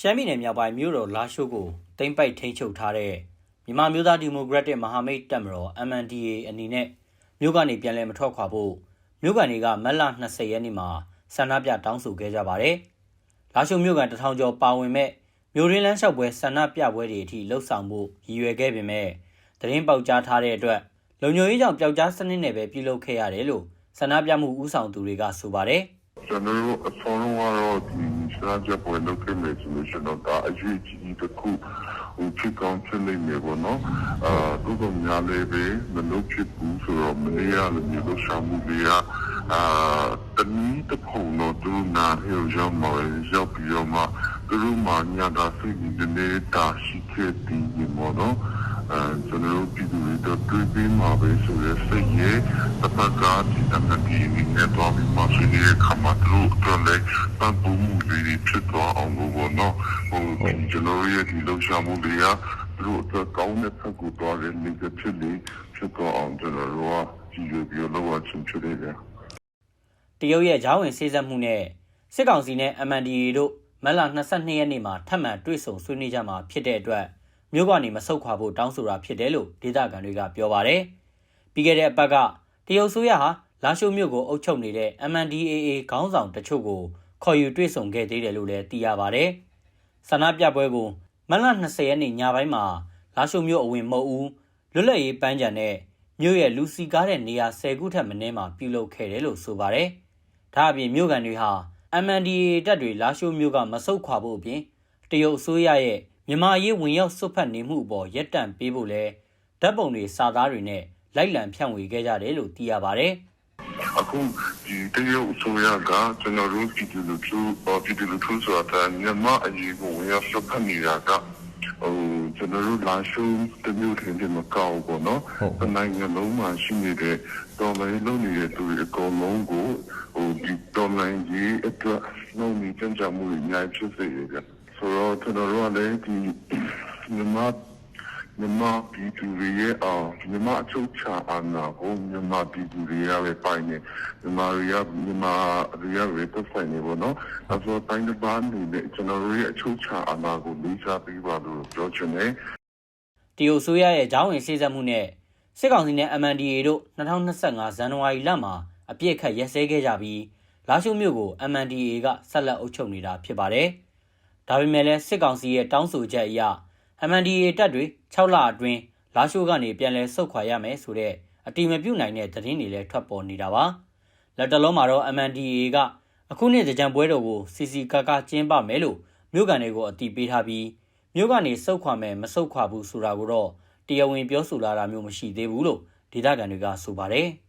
ရှမ်းပြည်နယ်မြောက်ပိုင်းမြို့တော်လာရှိုးကိုတိမ့်ပိုက်ထိန်းချုပ်ထားတဲ့မြန်မာမျိုးသားဒီမိုကရက်တစ်မဟာမိတ်တပ်မတော် MNDAA အနေနဲ့မြို့ကနေပြန်လည်မထွက်ခွာဖို့မြို့ကန်တွေကမက်လ20ရက်နေ့မှာဆန္ဒပြတောင်းဆိုခဲ့ကြပါတယ်။လာရှိုးမြို့ကန်တထောင်ကျော်ပါဝင်မဲ့မြို့ရင်းလန်းလျှောက်ပွဲဆန္ဒပြပွဲတွေအထိလှုပ်ဆောင်ဖို့ရည်ရွယ်ခဲ့ပေမဲ့သတင်းပေါက်ကြားထားတဲ့အတွက်လုံခြုံရေးကြောင့်ပျောက်ကြားစနစ်နဲ့ပဲပြုလုပ်ခဲ့ရတယ်လို့ဆန္ဒပြမှုဦးဆောင်သူတွေကဆိုပါတယ်။ကျွန်တော်တို့အစောဆုံးက တော့ဒီစရာကြပွဲလုပ်ခဲ့မယ်ဆိုလို့ကျွန်တော်ဒါအရေးကြီးတစ်ခုဟိုဖြစ်ကောင်းဖြစ်နေမယ်ပေါ့နော်အာတို့ကများလေးပဲမလုပ်ဖြစ်ဘူးဆိုတော့မနေ့ကလည်းမျိုးလို့ရှာမှုတွေကအာတနည်းတစ်ခုတော့သူနာဟိုရောက်မှာရောက်ပြီးတော့မှသူတို့မှညတာစိတ်ဒီနေတာရှိခဲ့ပြီးပေါ့နော် အဲကျွန်တော်တို့ပြည်သူတွေတော့တွေးပြီးမှာပဲဆိုရယ်စိတ်ရဲ့တစ်ပတ်ကဒီအမှန်ကြီးနဲ့တော့ဒီမှာဆွေးနွေးခါမှာသူတို့တော့လည်းပန်းပုံမှုတွေဖြစ်သွားအောင်လို့ပေါ့နော်ဟိုကျွန်တော်ရဲ့ဒီလှုပ်ရှားမှုတွေကသူတို့အတွက်ကောင်းတဲ့ဖက်ကိုသွားတယ် negative တွေဖြစ်သွားအောင်ကျွန်တော်တို့ကကြည့်ရပြီးတော့လောက်ချင်းဖြစ်နေတယ်တရုတ်ရဲ့ဂျားဝင်စေးစပ်မှုနဲ့စစ်ကောင်စီနဲ့ MNDAA တို့မက်လ22ရက်နေ့မှာထပ်မံတွေ့ဆုံဆွေးနွေးကြမှာဖြစ်တဲ့အတွက် မြို့ကနေမဆုတ်ခွာဖို့တောင်းဆိုတာဖြစ်တယ်လို့ဒေသခံတွေကပြောပါတယ်။ပြီးခဲ့တဲ့အပတ်ကတရုတ်ဆိုရဟာလာရှိုးမြို့ကိုအုပ်ချုပ်နေတဲ့ MNDAA ခေါင်းဆောင်တချို့ကိုခေါ်ယူတွေ့ဆုံခဲ့သေးတယ်လို့လည်းသိရပါတယ်။ဆန္ဒပြပွဲကိုမက်လ20ရက်နေ့ညပိုင်းမှာလာရှိုးမြို့အဝင်မုတ်ဦးလွတ်လပ်ရေးပန်းချံနဲ့မြို့ရဲ့လူစီကားတဲ့နေရာ10ခုထက်မနည်းမှာပြုလုပ်ခဲ့တယ်လို့ဆိုပါတယ်။ဒါအပြင်မြို့ကန်တွေဟာ MNDAA တပ်တွေလာရှိုးမြို့ကမဆုတ်ခွာဖို့အပြင်တရုတ်အစိုးရရဲ့ မြန်မာရေးဝင်ရောက်စွတ်ဖက်နေမှုအပေါ်ရက်တန့်ပေးဖို့လဲဓာတ်ပုံတွေစာသားတွေနဲ့လိုက်လံဖြန့်ဝေခဲ့ကြတယ်လို့သိရပါတယ်။အခုဒီတရုတ်အစိုးရကကျွန်တော်တို့ပြည်သူလူထုပေါ်ပြည်သူလူထုဆိုတာမြန်မာအရေးကိုဝင်ရောက်ဆွတ်ဖက်နေတာကဟိုကျွန်တော်တို့လာရှုံးတမျိုးထင်တယ်မကောက်ဘူးနော်။တနိုင်ငံလုံးမှာရှိနေတဲ့တော်လိုင်းလုံးနေတဲ့သူတွေအကုန်လုံးကိုဟိုဒီတော်လိုင်းကြီးအတွက်နှုတ်နေကြံကြမှုတွေအများကြီးဖြစ်စေရတယ်။ ဆိုတော့ကျွန်တော်တို့ကလည်းဒီမြန်မာမြန်မာပြည်သူတွေရဲ့အောင်မြန်မာအချုပ်ချာအာဏာကိုမြန်မာပြည်သူတွေကပဲပိုင်နေမြန်မာတွေကမြန်မာတွေကပဲပတ်ဆိုင်နေပေါ့နော်အဲဆိုတိုင်းတစ်ပါးနေတဲ့ကျွန်တော်တို့ရဲ့အချုပ်ချာအာဏာကိုလေးစားပေးပါလို့ပြောချင်တယ်တရုတ်ဆိုရရဲ့ဂျောင်းဝင်စေးစပ်မှုနဲ့စစ်ကောင်စီနဲ့ MNDAA တို့2025ဇန်နဝါရီလမှာအပြစ်အခတ်ရက်စဲခဲ့ကြပြီးလာရှုမြို့ကို MNDAA ကဆက်လက်အုပ်ချုပ်နေတာဖြစ်ပါတယ်။ ဒါပေမဲ့လည်းစစ်ကောင်စီရဲ့တောင်းဆိုချက်အရ MNDAA တပ်တွေ6လအတွင်းလာရှိုးကနေပြန်လည်ဆုတ်ခွာရမယ်ဆိုတဲ့အတိမပြုတ်နိုင်တဲ့သတင်းတွေလည်းထွက်ပေါ်နေတာပါ။လက်တလုံးမှာတော့ MNDAA ကအခုနှစ်ကြံပွဲတော်ကိုစီစီကာကာကျင်းပမယ်လို့မြို့ကန်တွေကိုအတိပေးထားပြီးမြို့ကနေဆုတ်ခွာမယ်မဆုတ်ခွာဘူးဆိုတာကိုတော့တရားဝင်ပြောဆိုလာတာမျိုးမရှိသေးဘူးလို့ဒေသခံတွေကဆိုပါတယ်။